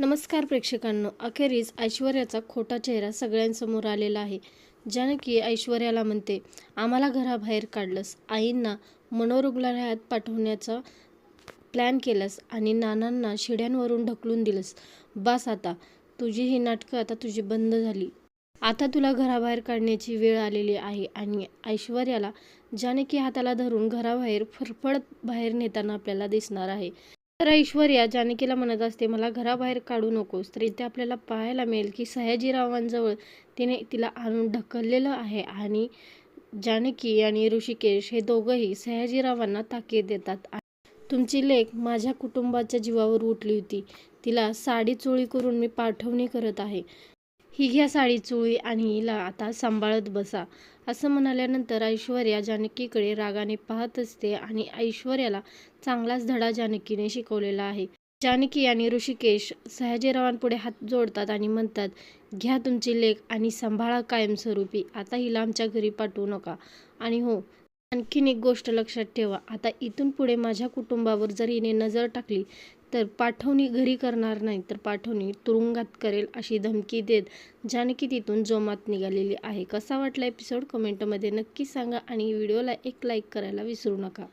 नमस्कार प्रेक्षकांनो अखेरीस ऐश्वर्याचा खोटा चेहरा सगळ्यांसमोर आलेला आहे. जानकी ऐश्वर्याला म्हणते आम्हाला घराबाहेर काढलंस. आईंना मनोरुग्णालयात पाठवण्याचा प्लॅन केलंस आणि नानांना शिड्यांवरून ढकलून दिलंस. बास आता. तुझी ही नाटकं आता तुझी बंद झाली. आता तुला घराबाहेर काढण्याची वेळ आलेली आहे. आणि ऐश्वर्याला जानकी हाताला धरून घराबाहेर फरफडत बाहेर नेताना आपल्याला दिसणार आहे. तर ऐश्वर्या जानकीला म्हणत असते मला घराबाहेर काढू नकोस. तर इथे आपल्याला पाहायला मिळेल की सयाजीरावांजवळ तिने तिला आणून ढकललेलं आहे आणि जानकी आणि ऋषिकेश हे दोघंही सयाजीरावांना ताकीद देतात. तुमची लेख माझ्या कुटुंबाच्या जीवावर उठली होती. तिला साडी चोळी करून मी पाठवणी करत आहे. ही घ्या साडी चुळी आणि हिला आता सांभाळत बसा. असं म्हणाल्यानंतर ऐश्वर्या जानकीकडे रागाने पाहत असते आणि ऐश्वर्याला चांगलाच धडा जानकीने शिकवलेला आहे. जानकी आणि ऋषिकेश सयाजीरावांपुढे हात जोडतात आणि म्हणतात घ्या तुमची लेख आणि सांभाळा कायमस्वरूपी. आता हिला आमच्या घरी पाठवू नका. आणि हो आणखीन एक गोष्ट लक्षात ठेवा. आता इथून पुढे माझ्या कुटुंबावर जर हिने नजर टाकली तर पाठवणी घरी करणार नाही तर पाठवणी तुरुंगात करेल अशी धमकी देत जानकी तिथून जोमात निघालेली आहे. कसा वाटला एपिसोड कमेंटमध्ये नक्की सांगा आणि व्हिडिओला एक लाईक करायला विसरू नका.